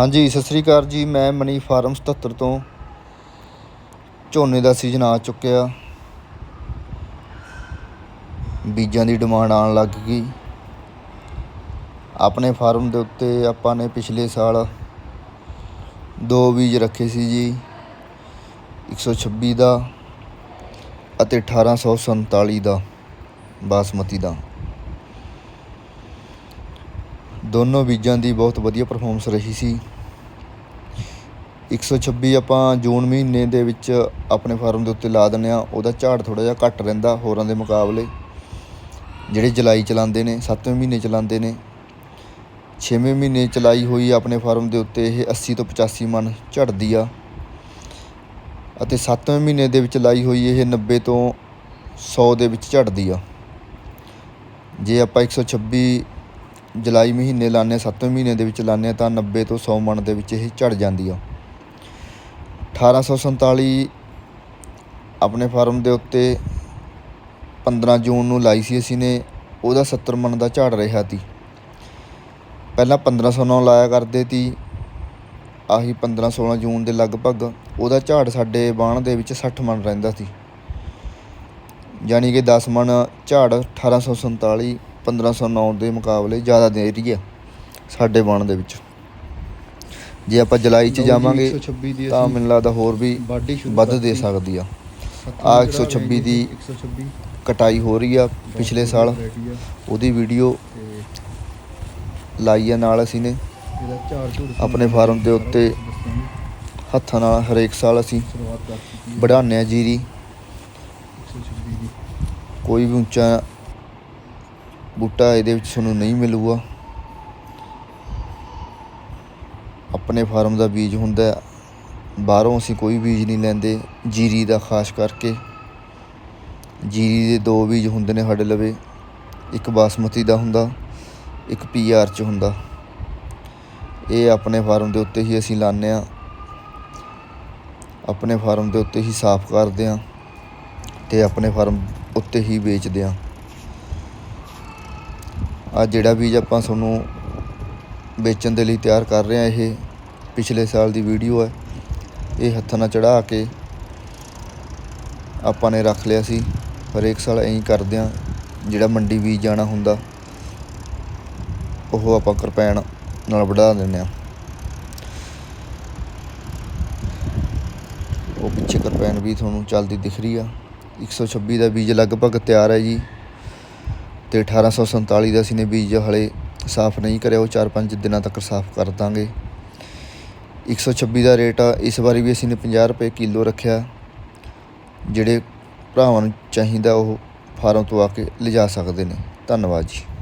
ਹਾਂਜੀ, ਸਤਿ ਸ੍ਰੀ ਅਕਾਲ ਜੀ। ਮੈਂ ਮਨੀ ਫਾਰਮ 77 ਤੋਂ ਝੋਨੇ ਦਾ ਸੀਜ਼ਨ ਆ ਚੁੱਕਿਆ। ਬੀਜਾਂ ਦੀ ਡਿਮਾਂਡ ਆਉਣ ਲੱਗ ਗਈ। ਆਪਣੇ ਫਾਰਮ ਦੇ ਉੱਤੇ ਆਪਾਂ ਨੇ ਪਿਛਲੇ ਸਾਲ ਦੋ ਬੀਜ ਰੱਖੇ ਸੀ ਜੀ। 126 ਦਾ ਅਤੇ 1847 ਦਾ, ਬਾਸਮਤੀ ਦਾ। ਦੋਨੋਂ ਬੀਜਾਂ ਦੀ ਬਹੁਤ ਵਧੀਆ ਪਰਫਾਰਮੈਂਸ ਰਹੀ ਸੀ। 126 ਆਪਾਂ ਜੂਨ ਮਹੀਨੇ ਦੇ ਵਿੱਚ ਆਪਣੇ ਫਾਰਮ ਦੇ ਉੱਤੇ ਲਾ ਦਿੰਦੇ ਆ ਉਹਦਾ ਝਾੜ ਥੋੜਾ ਜਿਹਾ ਘੱਟ ਰਹਿੰਦਾ ਹੋਰਾਂ ਦੇ ਮੁਕਾਬਲੇ। ਜਿਹੜੇ ਜੁਲਾਈ ਚਲਾਉਂਦੇ ਨੇ 7ਵੇਂ ਮਹੀਨੇ ਚਲਾਉਂਦੇ ਨੇ 6ਵੇਂ ਮਹੀਨੇ ਚਲਾਈ ਹੋਈ ਆਪਣੇ ਫਾਰਮ ਦੇ ਉੱਤੇ ਇਹ 80 ਤੋਂ 85 ਮਣ ਝੜਦੀ ਆ। ਅਤੇ 7ਵੇਂ ਮਹੀਨੇ ਦੇ ਵਿੱਚ ਲਾਈ ਹੋਈ ਇਹ 90 ਤੋਂ 100 ਦੇ ਵਿੱਚ ਝੜਦੀ ਆ। ਜੇ ਆਪਾਂ 126 ਜੁਲਾਈ ਮਹੀਨੇ ਲਾਉਂਦੇ ਹਾਂ 7ਵੇਂ ਮਹੀਨੇ ਦੇ ਵਿੱਚ ਲਾਉਂਦੇ ਹਾਂ, ਤਾਂ 90 ਤੋਂ 100 ਮਣ ਦੇ ਵਿੱਚ ਇਹ ਝੜ ਜਾਂਦੀ ਆ। 1847 ਆਪਣੇ ਫਾਰਮ ਦੇ ਉੱਤੇ 15 ਜੂਨ ਨੂੰ ਲਾਈ ਸੀ ਅਸੀਂ ਨੇ, ਉਹਦਾ 70 ਮਣ ਦਾ ਝਾੜ ਰਿਹਾ ਤੀ ਪਹਿਲਾਂ 1509 ਲਾਇਆ ਕਰਦੇ ਸੀ, ਆਹੀ 15 16 ਜੂਨ ਦੇ ਲਗਭਗ ਉਹਦਾ ਝਾੜ ਸਾਡੇ ਬਾਣ ਦੇ ਵਿੱਚ 60 ਮਣ ਰਹਿੰਦਾ ਸੀ। ਯਾਨੀ ਕਿ 10 ਮਣ ਝਾੜ 1847 1509 ਦੇ ਮੁਕਾਬਲੇ ਜ਼ਿਆਦਾ ਦੇ ਰਹੀ ਹੈ ਸਾਡੇ ਬਣ ਦੇ ਵਿੱਚ। ਜੇ ਆਪਾਂ ਜੁਲਾਈ ਚ ਜਾਵਾਂਗੇ ਤਾਂ ਮੈਨੂੰ ਲੱਗਦਾ ਹੋਰ ਵੀ ਵੱਧ ਦੇ। ਸਕਦੀ ਆ। ਜਿਹੜਾ 126 ਦੀ 126 ਕਟਾਈ ਹੋ ਰਹੀ ਆ ਪਿਛਲੇ ਸਾਲ। ਆ। ਉਹਦੀ ਵੀਡੀਓ ਲਾਈ ਆ ਨਾਲ ਅਸੀਂ ਨੇ। ਆਪਣੇ ਫਾਰਮ ਦੇ ਉੱਤੇ। ਹੱਥਾਂ ਨਾਲ ਹਰੇਕ ਸਾਲ ਅਸੀਂ ਵਧਾਉਂਦੇ ਆ ਜੀਰੀ। 126 ਦੀ। ਕੋਈ ਵੀ ਉੱਚਾ ਬੂਟਾ ਇਹਦੇ ਵਿੱਚ ਤੁਹਾਨੂੰ ਨਹੀਂ ਮਿਲੂਗਾ। ਆਪਣੇ ਫਾਰਮ ਦਾ ਬੀਜ ਹੁੰਦਾ ਬਾਹਰੋਂ ਅਸੀਂ ਕੋਈ ਬੀਜ ਨਹੀਂ ਲੈਂਦੇ। ਜੀਰੀ ਦਾ ਖਾਸ ਕਰਕੇ। ਜੀਰੀ ਦੇ ਦੋ ਬੀਜ ਹੁੰਦੇ ਨੇ ਸਾਡੇ ਲਵੇ। ਇੱਕ ਬਾਸਮਤੀ ਦਾ ਹੁੰਦਾ, ਇੱਕ ਪੀਆਰ ਚ ਹੁੰਦਾ। ਇਹ ਆਪਣੇ ਫਾਰਮ ਦੇ ਉੱਤੇ ਹੀ ਅਸੀਂ ਲਾਉਂਦੇ ਆ ਆਪਣੇ ਫਾਰਮ ਦੇ ਉੱਤੇ ਹੀ ਸਾਫ਼ ਕਰਦੇ ਆ ਤੇ ਆਪਣੇ ਫਾਰਮ ਉੱਤੇ ਹੀ ਵੇਚਦੇ ਆ ਆ ਜਿਹੜਾ ਬੀਜ ਆਪਾਂ ਤੁਹਾਨੂੰ ਵੇਚਣ ਦੇ ਲਈ ਤਿਆਰ ਕਰ ਰਹੇ ਆ ਇਹ ਪਿਛਲੇ ਸਾਲ ਦੀ ਵੀਡੀਓ ਹੈ। ਇਹ ਹੱਥਾਂ ਨਾਲ ਚੜਾ ਕੇ ਆਪਾਂ ਨੇ ਰੱਖ ਲਿਆ ਸੀ। ਹਰੇਕ ਸਾਲ ਐਂ ਹੀ ਕਰਦੇ ਆ ਜਿਹੜਾ ਮੰਡੀ ਬੀਜ ਜਾਣਾ ਹੁੰਦਾ, ਉਹ ਆਪਾਂ ਕਿਰਪੈਣ ਨਾਲ ਵਢਾ ਦਿੰਦੇ ਆ ਉਹ ਪਿੱਛੇ ਕਿਰਪੈਣ ਵੀ ਤੁਹਾਨੂੰ ਚੱਲਦੀ ਦਿਖ ਰਹੀ ਆ। 126 ਦਾ ਬੀਜ ਲਗਭਗ ਤਿਆਰ ਹੈ ਜੀ ਤੇ 1847 ਦਾ ਅਸੀਂ ਨੇ ਬੀਜ ਹਲੇ ਸਾਫ਼ ਨਹੀਂ ਕਰਿਆ। ਉਹ 4-5 ਦਿਨਾਂ ਤੱਕ ਸਾਫ਼ ਕਰ ਦਾਂਗੇ। 126 ਦਾ ਰੇਟ ਆ, ਇਸ ਵਾਰੀ ਵੀ ਅਸੀਂ ਨੇ 50 ਰੁਪਏ ਕਿਲੋ ਰੱਖਿਆ। ਜਿਹੜੇ ਭਰਾਵਾਂ ਨੂੰ ਚਾਹੀਦਾ ਉਹ ਫਾਰਮ ਤੋਂ ਆ ਕੇ ਲਿਜਾ ਸਕਦੇ ਨੇ। ਧੰਨਵਾਦ ਜੀ।